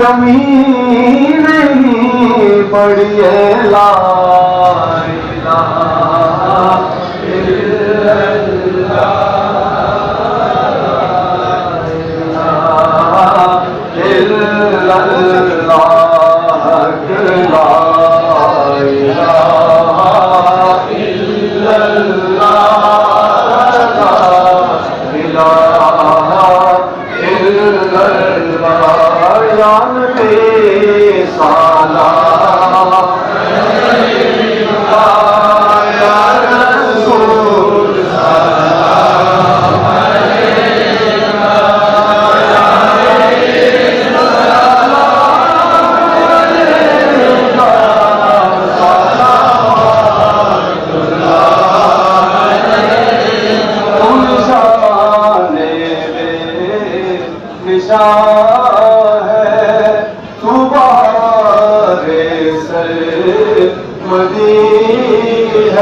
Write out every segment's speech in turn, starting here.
کمی نہیں بڑی لا اللہ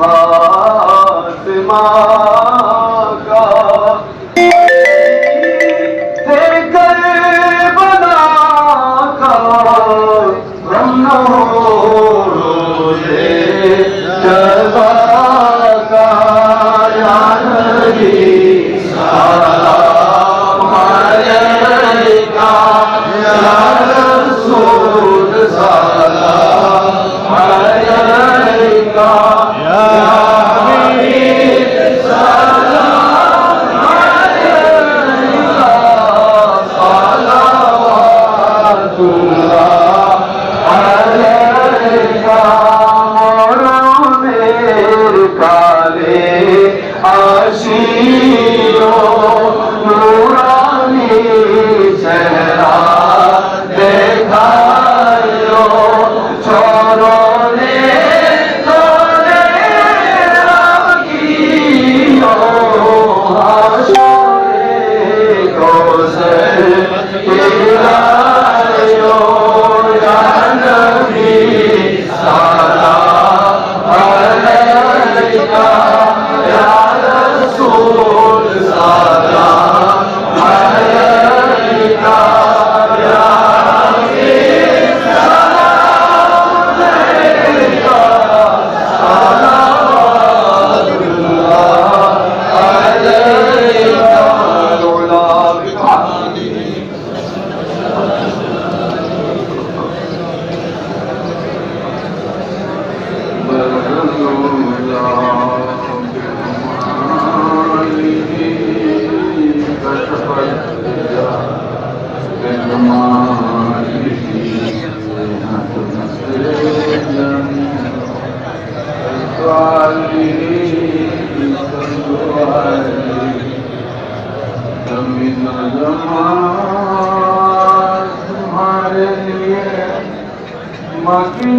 खात्मा Hussein,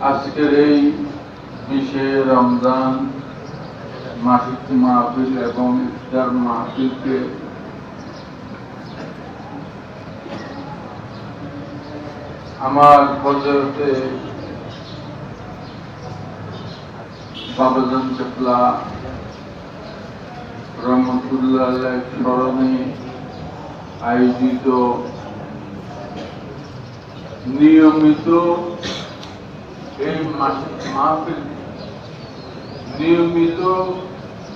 আজকের এই বিশে রমজান মাসিক মাহফিল এবং ইফতার মাহফিলকে আমার পর্যায়তে বাবাজন চেপলা রহমতুল্লাহ স্মরণে আয়োজিত নিয়মিত এই মাহফিল নিয়মিত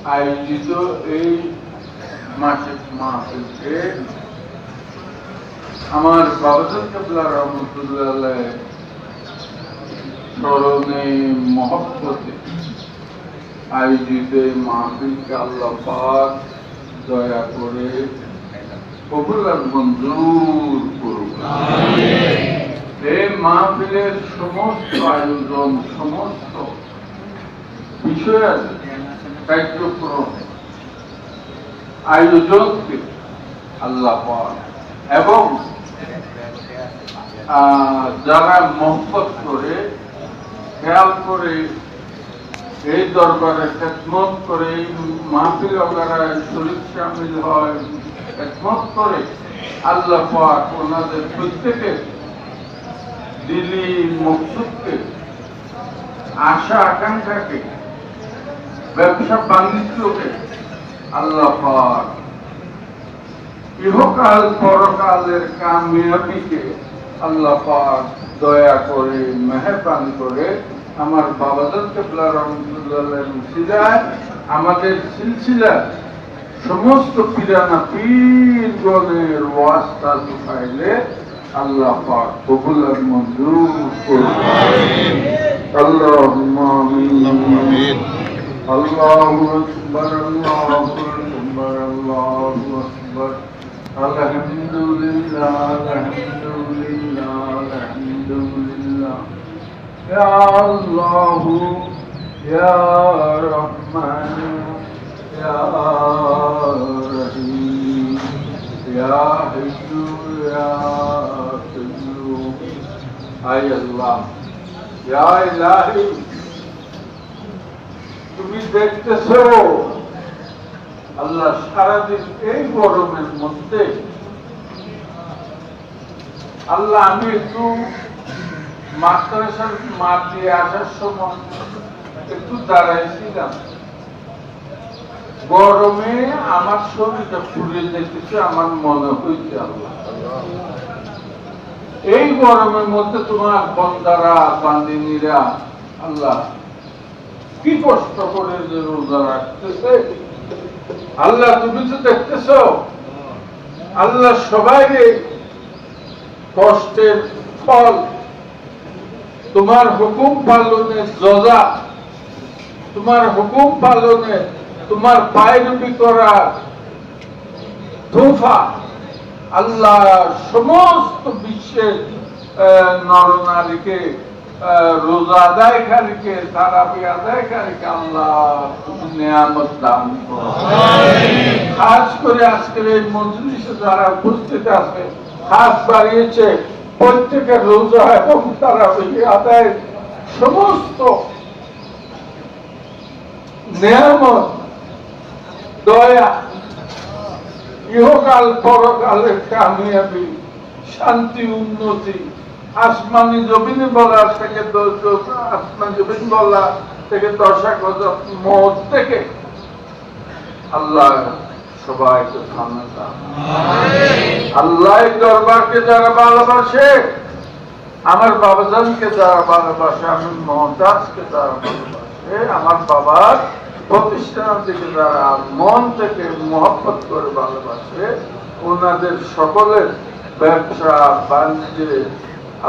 আয়োজিত এই মাসিক মাহফিলকে আমার বাবাজান কেবলা রহমতুল্লাহ স্মরণে মহব্বতে আয়োজিত এই মাহফিলকে আল্লাহ পাক দয়া করে কবুল আর মঞ্জুর করুন এই মাহফিলের সমস্ত আয়োজন, সমস্ত বিষয়ের কার্যক্রম আয়োজনকে আল্লাহ এবং যারা মহব্বত করে, খেয়াল করে, এই দরবারে খেদমত করে, এই মাহফিল ওগারা শরীর সামিল হয়, খেদমত করে, আল্লাহ ওনাদের প্রত্যেকের দিলি মকসুদকে আশা আকাঙ্ক্ষাকে, ব্যবসা বাণিজ্যকে আল্লাহ ইহকাল পরকালের কামিয়াবিকে আল্লাহ দয়া করে, মেহরবান করে আমার বাবাজান কেবলা রহমতুল্লাহ মুসিদায় আমাদের সিলসিলা সমস্ত পিরানা পীরগণের ওয়াস্তা পাইলে আল্লাহ পাক কবুল আর মঞ্জুর করুন। আল্লাহুম্মা আমিন। আল্লাহু আকবার আল্লাহু আকবার আল্লাহু আকবার। আলহামদুলিল্লাহ আলহামদুলিল্লাহ আলহামদুলিল্লাহ। ইয়া আল্লাহ ইয়া রহমান ইয়া রহিম। ইয়া হিজু ইয়া তুমি দেখতেছো, আল্লাহ সারাদিন এই গরমের মধ্যে আল্লাহ আমি একটু মাদ্রাসার মাঠ দিয়ে আসার সময় একটু দাঁড়াইছিলাম। গরমে আমার শরীরটা ফুলে যেতেছে, আমার মনে হয়েছে আল্লাহ। গরমের মধ্যে তোমার বন্দারা, বান্দিনীরা, আল্লাহ কি কষ্ট করে যে রোজা রাখতেছে? আল্লাহ তুমি তো দেখতেছ। আল্লাহ সবাই কষ্টের ফল, তোমার হুকুম পালনে জজা তোমার হুকুম পালনে তোমার পায়রবি করা তোফা আল্লাহ সমস্ত বিশ্বের নরনারীকে রোজা আদায়কারীকে তারাবি আদায়কারীকে আল্লাহ নিয়ামত দান। খাস করে আজকের এই মজলিসে যারা উপস্থিত আছে হাত বাড়িয়েছে, প্রত্যেকের রোজা এবং তারাবি আদায় সমস্ত নিয়ামত, দয়া, ইহকাল পরকালের কামিয়াবি, শান্তি, উন্নতি আসমানি জমিনে বলা থেকে দ- জমিন বলা থেকে দশা মত থেকে। আল্লাহ আমার আমার বাবার প্রতিষ্ঠান থেকে যারা মন থেকে মহব্বত করে ভালোবাসে, ওনাদের সকলের ব্যবসা, বাণিজ্যে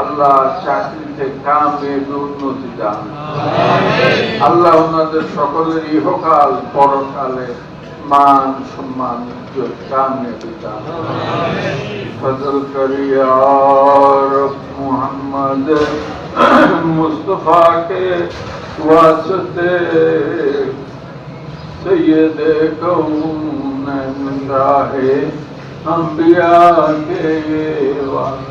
আল্লাহ চাকরিতে কামে উন্নতি দান আল্লাহ ওনাদের সকলের ইহকাল পরকালে মান সম্মান ইজ্জত কামিয়াবি দান ফজল করিয়ার মোহাম্মদ মুস্তফা के वास्ते सैयद कौन राहे अंबिया के वास्ते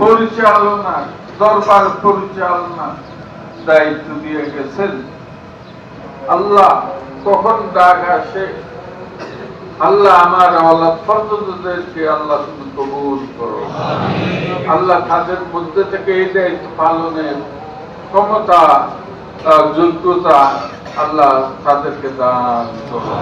পরিচালনা দরবার পরিচালনা দায়িত্ব দিয়ে গেছেন। আল্লাহ কখন ডাক আসে? আল্লাহ আমার আওলাদ ফরজদেরকে আল্লাহ তুমি কবুল করো। আল্লাহ তাদের মধ্যে থেকে এই দায়িত্ব পালনের ক্ষমতা যোগ্যতা আল্লাহ তাদেরকে দান করো।